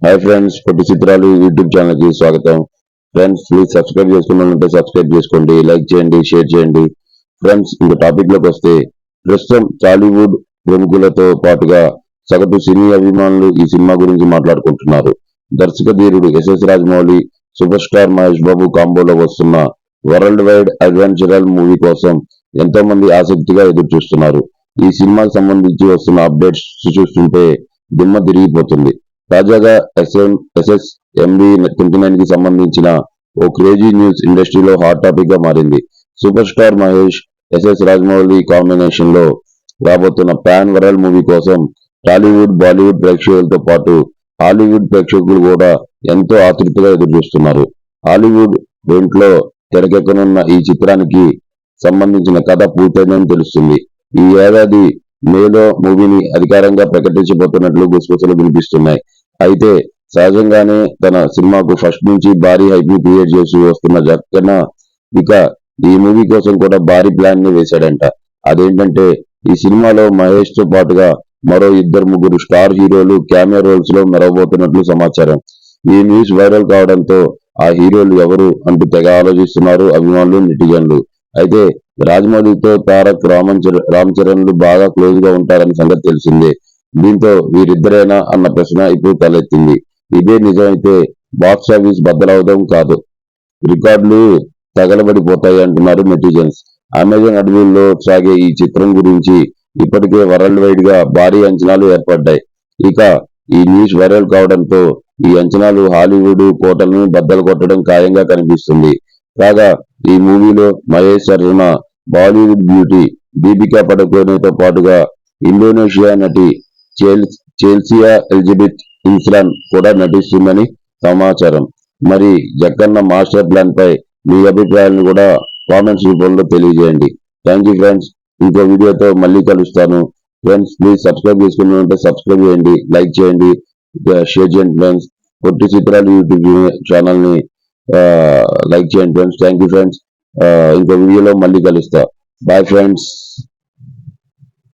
Hi friends Potti Chitralu YouTube ఛానల్కి స్వాగతం. Friends please subscribe చేసుకున్నారంటే సబ్స్క్రైబ్ చేసుకోండి లైక్ చేయండి షేర్ చేయండి. ఫ్రెండ్స్ ఇంక టాపిక్లోకి వస్తే ప్రస్తుతం టాలీవుడ్ ప్రముఖులతో పాటుగా సగటు సినీ అభిమానులు ఈ సినిమా గురించి మాట్లాడుకుంటున్నారు. దర్శక ధీరుడు S S Rajamouli super star Mahesh Babu కాంబోలో వస్తున్న వరల్డ్ వైడ్ అడ్వెంచరల్ మూవీ కోసం ఎంతో మంది ఆసక్తిగా ఎదురు చూస్తున్నారు ఈ సినిమాకి సంబంధించి వస్తున్న అప్డేట్స్ చూస్తుంటే దిమ్మ తిరిగిపోతుంది. తాజాగా ఎస్ఎం ఎస్ఎస్ ఎంబీ ట్వంటీ నైన్కి సంబంధించిన ఓ క్రేజీ న్యూస్ ఇండస్ట్రీలో హాట్ టాపిక్గా మారింది. Super star Mahesh S S Rajamouli కాంబినేషన్లో రాబోతున్న పాన్ వరల్డ్ మూవీ కోసం టాలీవుడ్ బాలీవుడ్ ప్రేక్షకులతో పాటు హాలీవుడ్ ప్రేక్షకులు కూడా ఎంతో ఆతృతగా ఎదురు చూస్తున్నారు హాలీవుడ్ రెంట్లో తెరకెక్కనున్న ఈ చిత్రానికి సంబంధించిన కథ పూర్తయిందని తెలుస్తుంది. ఈ ఏడాది మేలో మూవీని అధికారంగా ప్రకటించబోతున్నట్లు గుసగుసలు వినిపిస్తున్నాయి. అయితే సహజంగానే తన సినిమాకు ఫస్ట్ నుంచి భారీ హైప్ని క్రియేట్ చేసి వస్తున్న జక్కన్న ఇక ఈ మూవీ కోసం కూడా భారీ ప్లాన్ని వేశాడంట. అదేంటంటే ఈ సినిమాలో మహేష్తో పాటుగా మరో ఇద్దరు ముగ్గురు స్టార్ హీరోలు కెమెరా రోల్స్లో మెరవబోతున్నట్లు సమాచారం. ఈ న్యూస్ వైరల్ కావడంతో ఆ హీరోలు ఎవరు అంటూ తెగ ఆలోచిస్తున్నారు అభిమానులు నెటిజన్లు. అయితే రాజమౌళితో తారక్ రామన్ రామ్ రామ్ చరణ్లు బాగా క్లోజ్గా ఉంటారని సంగతి తెలిసిందే. దీంతో వీరిద్దరేనా అన్న ప్రశ్న ఇప్పుడు తలెత్తింది. ఇదే నిజమైతే బాక్స్ ఆఫీస్ బద్దలవడం కాదు. రికార్డులు తగలబడిపోతాయి అంటున్నారు నెటిజన్స్. అమెజాన్ అడవుల్లో సాగే ఈ చిత్రం గురించి ఇప్పటికే వరల్డ్ వైడ్గా భారీ అంచనాలు ఏర్పడ్డాయి. ఇక ఈ న్యూస్ వైరల్ కావడంతో ఈ అంచనాలు హాలీవుడ్ కోటలను బద్దలు కొట్టడం ఖాయంగా కనిపిస్తుంది. కాగా ఈ మూవీలో మహేష్ సరసన బాలీవుడ్ బ్యూటీ దీపికా పడుకోనేతో పాటుగా ఇండోనేషియా నటి చేల్సియా ఎలిజబెత్ ఇన్స్లాన్ కూడా నటిస్తుందని సమాచారం. మరి జక్కన్న మాస్టర్ ప్లాన్ పై మీ అభిప్రాయాలను కూడా కామెంట్స్ రూపంలో తెలియజేయండి. Thank you friends. ఇంకో వీడియోతో మళ్ళీ కలుస్తాను. ఫ్రెండ్స్ ప్లీజ్ సబ్స్క్రైబ్ చేసుకుని సబ్స్క్రైబ్ చేయండి లైక్ చేయండి. షేర్ చేయండి ఫ్రెండ్స్. పొట్టి చిత్రాలు యూట్యూబ్ ఛానల్ని లైక్ చేయండి ఫ్రెండ్స్. Thank you friends. ఇంకో వీడియోలో మళ్ళీ కలుస్తా. Bye friends.